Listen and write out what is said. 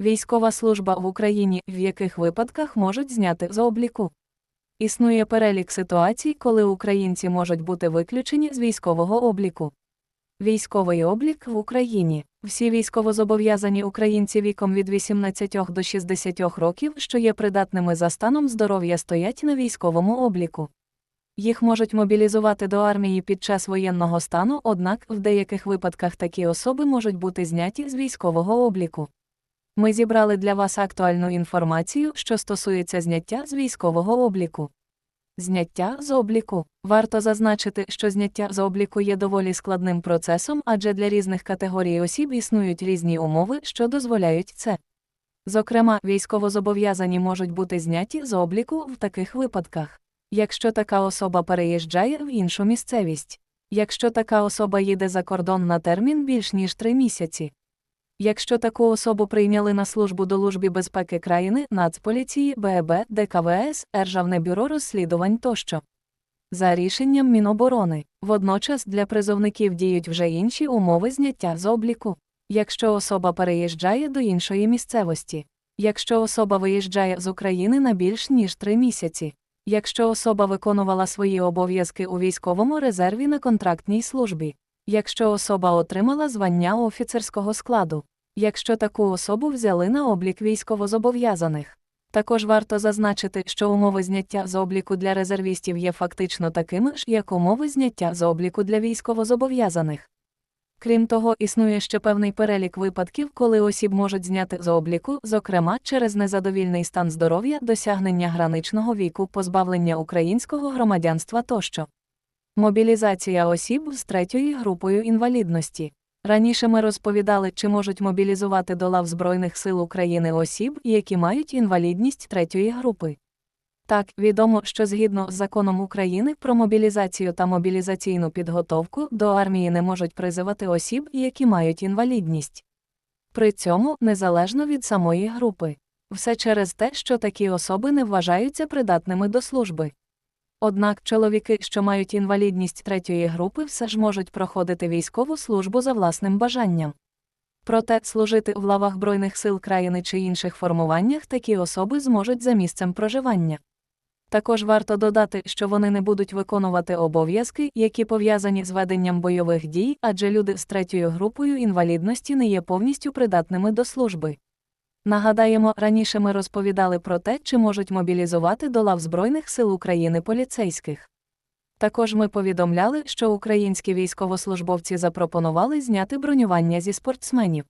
Військова служба в Україні, в яких випадках можуть зняти з обліку. Існує перелік ситуацій, коли українці можуть бути виключені з військового обліку. Військовий облік в Україні. Всі військовозобов'язані українці віком від 18 до 60 років, що є придатними за станом здоров'я, стоять на військовому обліку. Їх можуть мобілізувати до армії під час воєнного стану, однак в деяких випадках такі особи можуть бути зняті з військового обліку. Ми зібрали для вас актуальну інформацію, що стосується зняття з військового обліку. Зняття з обліку. Варто зазначити, що зняття з обліку є доволі складним процесом, адже для різних категорій осіб існують різні умови, що дозволяють це. Зокрема, військовозобов'язані можуть бути зняті з обліку в таких випадках. Якщо така особа переїжджає в іншу місцевість, якщо така особа їде за кордон на термін більш ніж три місяці. Якщо таку особу прийняли на службу до Лужбі безпеки країни, Нацполіції, БЕБ, ДКВС, Державне бюро розслідувань тощо. За рішенням Міноборони, водночас для призовників діють вже інші умови зняття з обліку. Якщо особа переїжджає до іншої місцевості, якщо особа виїжджає з України на більш ніж три місяці, якщо особа виконувала свої обов'язки у військовому резерві на контрактній службі, якщо особа отримала звання офіцерського складу, якщо таку особу взяли на облік військовозобов'язаних. Також варто зазначити, що умови зняття з обліку для резервістів є фактично такими ж, як умови зняття з обліку для військовозобов'язаних. Крім того, існує ще певний перелік випадків, коли осіб можуть зняти з обліку, зокрема через незадовільний стан здоров'я, досягнення граничного віку, позбавлення українського громадянства тощо. Мобілізація осіб з третьою групою інвалідності. Раніше ми розповідали, чи можуть мобілізувати до лав Збройних сил України осіб, які мають інвалідність третьої групи. Так, відомо, що згідно з законом України про мобілізацію та мобілізаційну підготовку до армії не можуть призивати осіб, які мають інвалідність. При цьому незалежно від самої групи. Все через те, що такі особи не вважаються придатними до служби. Однак чоловіки, що мають інвалідність третьої групи, все ж можуть проходити військову службу за власним бажанням. Проте служити в лавах Збройних сил країни чи інших формуваннях такі особи зможуть за місцем проживання. Також варто додати, що вони не будуть виконувати обов'язки, які пов'язані з веденням бойових дій, адже люди з третьою групою інвалідності не є повністю придатними до служби. Нагадаємо, раніше ми розповідали про те, чи можуть мобілізувати до лав Збройних сил України поліцейських. Також ми повідомляли, що українські військовослужбовці запропонували зняти бронювання зі спортсменів.